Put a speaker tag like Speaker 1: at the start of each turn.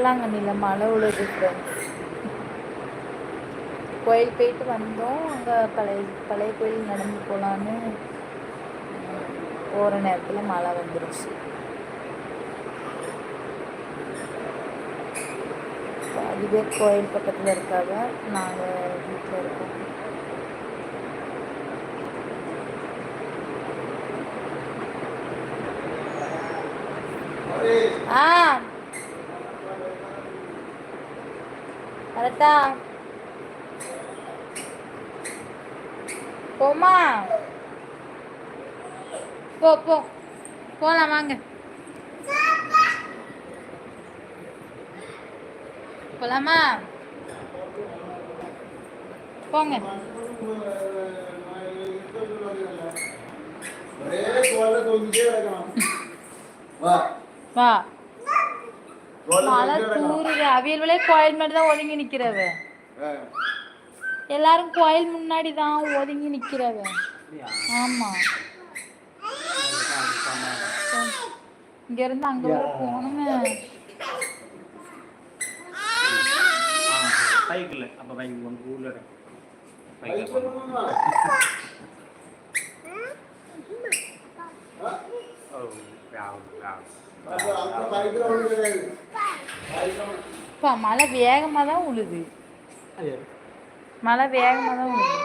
Speaker 1: வேளாங்கண்ணியில் மழை உழுது ஃப்ரெண்ட்ஸ் கோயில் போயிட்டு வந்தோம். அங்கே பழைய பழைய கோயில் நடந்து போகலான்னு போகிற நேரத்தில் மழை வந்துருச்சு. பாதி பேர் கோயில் பக்கத்தில் இருக்காங்க. நாங்கள் வீட்டில் இருக்கோம். ஆ கரெக்டா போமா போ போ. போலாம் வாங்க. போலாமா? போங்க.
Speaker 2: வா.
Speaker 1: வா. மழை. தூருது. அவியல் விளைய கோயில் முன்னாடி தான் ஒதுங்கி நிக்கிறவ. எல்லாரும் கோயில் முன்னாடி தான் ஒதுங்கி நிக்கிறவ ஆமா. இங்க இருந்து அங்க வர போகணுமே.
Speaker 3: பைக்கில் அப்போ பைக் ஒன்று ஊரில் பைக்கில்? ஓ
Speaker 1: இப்போ மழை வேகமாக தான் உழுது மழை வேகமாக தான் உழுது.